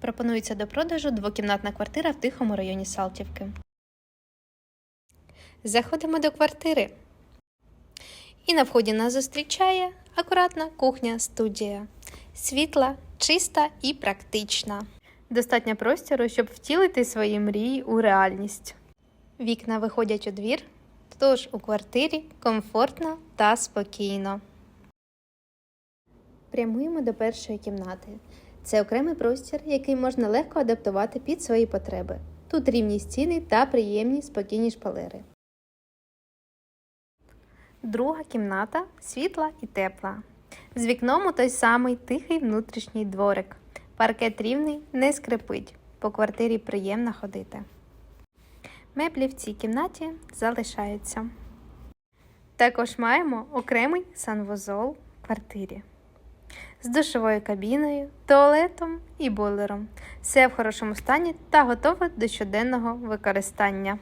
Пропонується до продажу двокімнатна квартира в тихому районі Салтівки. Заходимо до квартири. І на вході нас зустрічає акуратна кухня-студія. Світла, чиста і практична. Достатньо простору, щоб втілити свої мрії у реальність. Вікна виходять у двір, тож у квартирі комфортно та спокійно. Прямуємо до першої кімнати. Це окремий простір, який можна легко адаптувати під свої потреби. Тут рівні стіни та приємні спокійні шпалери. Друга кімната світла і тепла. З вікном у той самий тихий внутрішній дворик. Паркет рівний, не скрипить. По квартирі приємно ходити. Меблі в цій кімнаті залишаються. Також маємо окремий санвузол в квартирі з душовою кабіною, туалетом і бойлером. Все в хорошому стані та готове до щоденного використання.